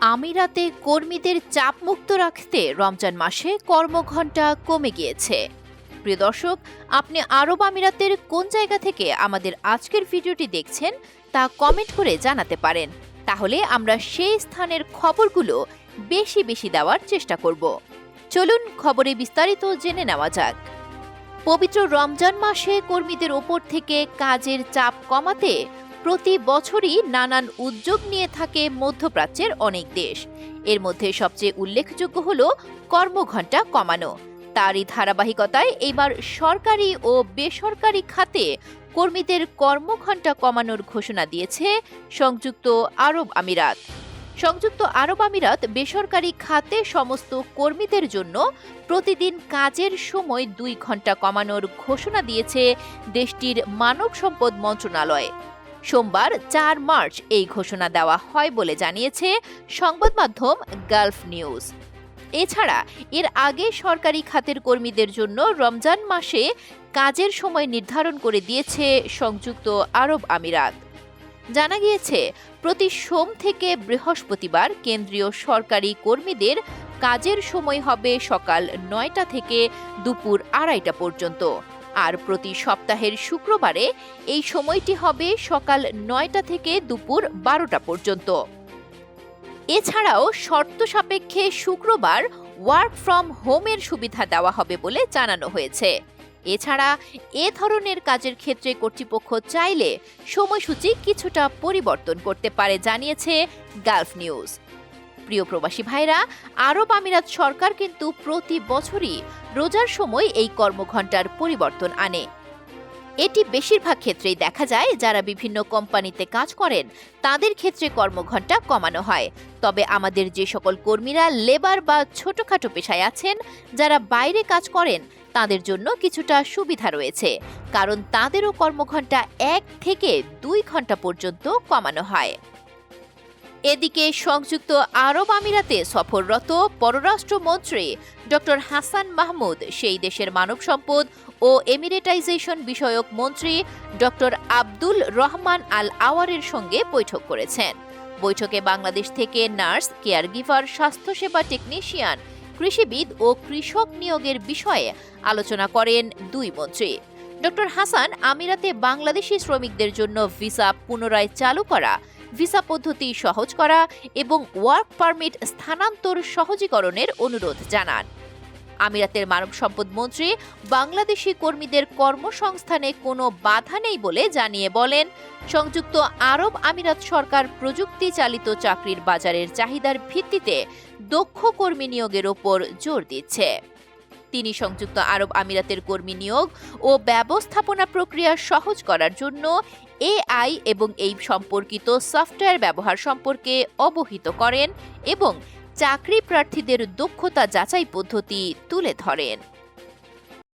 আমিরাতে কর্মীদের চাপমুক্ত রাখতে রমজান মাসে কর্মঘণ্টা কমে গিয়েছে। প্রিয় দর্শক, আপনি আরব আমিরাতের কোন জায়গা থেকে আমাদের আজকের ভিডিওটি দেখছেন তা কমেন্ট করে জানাতে পারেন। তাহলে আমরা সেই স্থানের খবরগুলো বেশি বেশি দেওয়ার চেষ্টা করব। চলুন খবরে বিস্তারিত জেনে নেওয়া যাক। পবিত্র রমজান মাসে কর্মীদের ওপর থেকে কাজের চাপ কমাতে প্রতি বছরই নানান উদ্যোগ নিয়ে থাকে মধ্যপ্রাচ্যের অনেক দেশ। এর মধ্যে সবচেয়ে উল্লেখযোগ্য হল কর্মঘণ্টা কমানো। তারই ধারাবাহিকতায় এইবার সরকারি ও বেসরকারি খাতে কর্মীদের কর্মঘণ্টা কমানোর ঘোষণা দিয়েছে সংযুক্ত আরব আমিরাত। সংযুক্ত আরব আমিরাত বেসরকারি খাতে সমস্ত কর্মীদের জন্য প্রতিদিন কাজের সময় দুই ঘণ্টা কমানোর ঘোষণা দিয়েছে দেশটির মানব সম্পদ মন্ত্রণালয়। সোমবার চার মার্চ এই ঘোষণা দেওয়া হয় বলে জানিয়েছে সংবাদ মাধ্যম গালফ নিউজ। এছাড়া, এর আগে সরকারি খাতের কর্মীদের জন্য রমজান মাসে কাজের সময় নির্ধারণ করে দিয়েছে সংযুক্ত আরব আমিরাত। জানা গিয়েছে, প্রতি সোম থেকে বৃহস্পতিবার কেন্দ্রীয় সরকারি কর্মীদের কাজের সময় হবে সকাল নয়টা থেকে দুপুর আড়াইটা পর্যন্ত। আর প্রতি সপ্তাহের শুক্রবারে এই সময়টি হবে সকাল নয়টা থেকে দুপুর বারোটা পর্যন্ত। এছাড়াও শর্ত সাপেক্ষে শুক্রবার ওয়ার্ক ফ্রম হোমের সুবিধা দেওয়া হবে বলে জানানো হয়েছে। এছাড়া এ ধরনের কাজের ক্ষেত্রে কর্তৃপক্ষ চাইলে সময়সূচি কিছুটা পরিবর্তন করতে পারে, জানিয়েছে গালফ নিউজ প্রিয় প্রবাসী ভাইরা, আরব আমিরাত সরকার কিন্তু প্রতি বছরই রোজার সময় এই কর্মঘণ্টার পরিবর্তন আনে। এটি বেশিরভাগ ক্ষেত্রেই দেখা যায়, যারা বিভিন্ন কোম্পানিতে কাজ করেন, তাদের ক্ষেত্রে কর্মঘণ্টা কমানো হয়। তবে আমাদের যে সকল কর্মীরা লেবার বা ছোটখাটো পেশায় আছেন, যারা বাইরে কাজ করেন, তাদের জন্য কিছুটা সুবিধা রয়েছে। কারণ তাদেরও কর্মঘণ্টা এক থেকে দুই ঘণ্টা পর্যন্ত কমানো হয়। এদিকে সংযুক্ত আরব আমিরাতে সফররত পররাষ্ট্রমন্ত্রী ডক্টর হাসান মাহমুদ, সেই দেশের মানব সম্পদ ও এমিরেটাইজেশন বিষয়ক মন্ত্রী ডক্টর আব্দুল রহমান আল আওয়ারের সঙ্গে বৈঠক করেছেন। বৈঠকে বাংলাদেশ থেকে নার্স কেয়ার কেয়ারগিভার, স্বাস্থ্যসেবা টেকনিশিয়ান, কৃষিবিদ ও কৃষক নিয়োগের বিষয়ে আলোচনা করেন দুই মন্ত্রী। ডক্টর হাসান আমিরাতে বাংলাদেশি শ্রমিকদের জন্য ভিসা পুনরায় চালু করা ভিসা পদ্ধতি সহজ করা এবং ওয়ার্ক পারমিট স্থানান্তর সহজীকরণের অনুরোধ জানান। আমিরাতের মানব সম্পদ মন্ত্রী বাংলাদেশি কর্মীদের কর্মসংস্থানে কোনো বাধা নেই বলে জানিয়ে বলেন, সংযুক্ত আরব আমিরাত সরকার প্রযুক্তি চালিত চাকরির বাজারের চাহিদার ভিত্তিতে দক্ষ কর্মী নিয়োগের ওপর জোর দিচ্ছে। তিনি সংযুক্ত আরব আমিরাতের কর্মী নিয়োগ ও ব্যবস্থাপনা প্রক্রিয়া সহজ করার জন্য এআই এবং এই সম্পর্কিত সফটওয়্যার ব্যবহার সম্পর্কে অবহিত করেন এবং চাকরি প্রার্থীদের দক্ষতা যাচাই পদ্ধতি তুলে ধরেন।